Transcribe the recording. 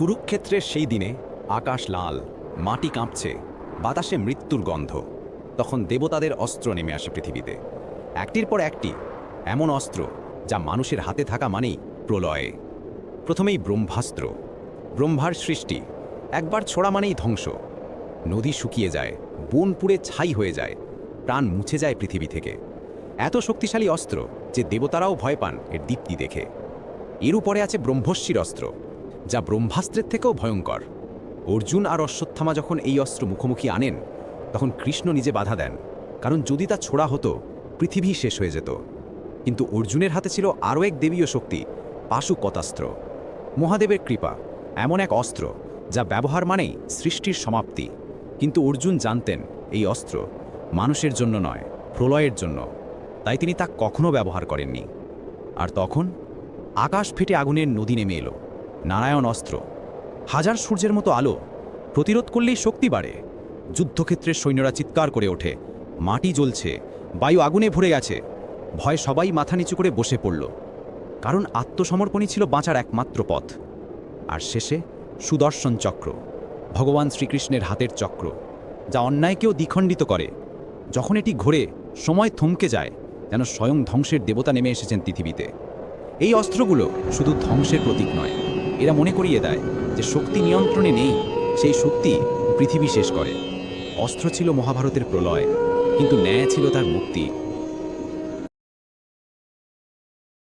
কুরুক্ষেত্রের সেই দিনে আকাশ লাল, মাটি কাঁপছে, বাতাসে মৃত্যুর গন্ধ। তখন দেবতাদের অস্ত্র নেমে আসে পৃথিবীতে। একটির পর একটি, এমন অস্ত্র যা মানুষের হাতে থাকা মানেই প্রলয়ে। প্রথমেই ব্রহ্মাস্ত্র। ব্রহ্মার সৃষ্টি, একবার ছোড়া মানেই ধ্বংস। নদী শুকিয়ে যায়, বন পুড়ে ছাই হয়ে যায়, প্রাণ মুছে যায় পৃথিবী থেকে। এত শক্তিশালী অস্ত্র যে দেবতারাও ভয় পান এর দীপ্তি দেখে। এর উপরে আছে ব্রহ্মস্বীর অস্ত্র। যা ব্রহ্মাস্ত্রের থেকেও ভয়ঙ্কর। অর্জুন আর অশ্বত্থামা যখন এই অস্ত্র মুখোমুখি আনেন, তখন কৃষ্ণ নিজে বাধা দেন, কারণ যদি তা ছোড়া হতো, পৃথিবী শেষ হয়ে যেত। কিন্তু অর্জুনের হাতে ছিল আরও এক দেবীয় শক্তি, পাশুকতাস্ত্র। মহাদেবের কৃপা, এমন এক অস্ত্র, যা ব্যবহার মানেই সৃষ্টির সমাপ্তি। কিন্তু অর্জুন জানতেন, এই অস্ত্র মানুষের জন্য নয়, প্রলয়ের জন্য। তাই তিনি তা কখনো ব্যবহার করেননি। আর তখন আকাশ ফেটে আগুনের নদী নেমে এলো। নারায়ণ অস্ত্র। হাজার সূর্যের মতো আলো। প্রতিরোধ করলেই শক্তি বাড়ে। যুদ্ধক্ষেত্রের সৈন্যরা চিৎকার করে ওঠে। মাটি জ্বলছে। বায়ু আগুনে ভরে গেছে। ভয় সবাই মাথা নিচু করে বসে পড়ল। কারণ আত্মসমর্পণই ছিল বাঁচার একমাত্র পথ। আর শেষে সুদর্শন চক্র। ভগবান শ্রীকৃষ্ণের হাতের চক্র। যা অন্যায়কেও দ্বিখণ্ডিত করে। যখন এটি ঘোরে, সময় থমকে যায়, যেন স্বয়ং ধ্বংসের দেবতা নেমে এসেছেন পৃথিবীতে। এই অস্ত্রগুলো শুধু ধ্বংসের প্রতীক নয়। এরা মনে করিয়ে দেয় যে শক্তি নিয়ন্ত্রণে নেই, সেই শক্তি পৃথিবী শেষ করে। অস্ত্র ছিল মহাভারতের প্রলয়, কিন্তু ন্যায় ছিল তার মুক্তি।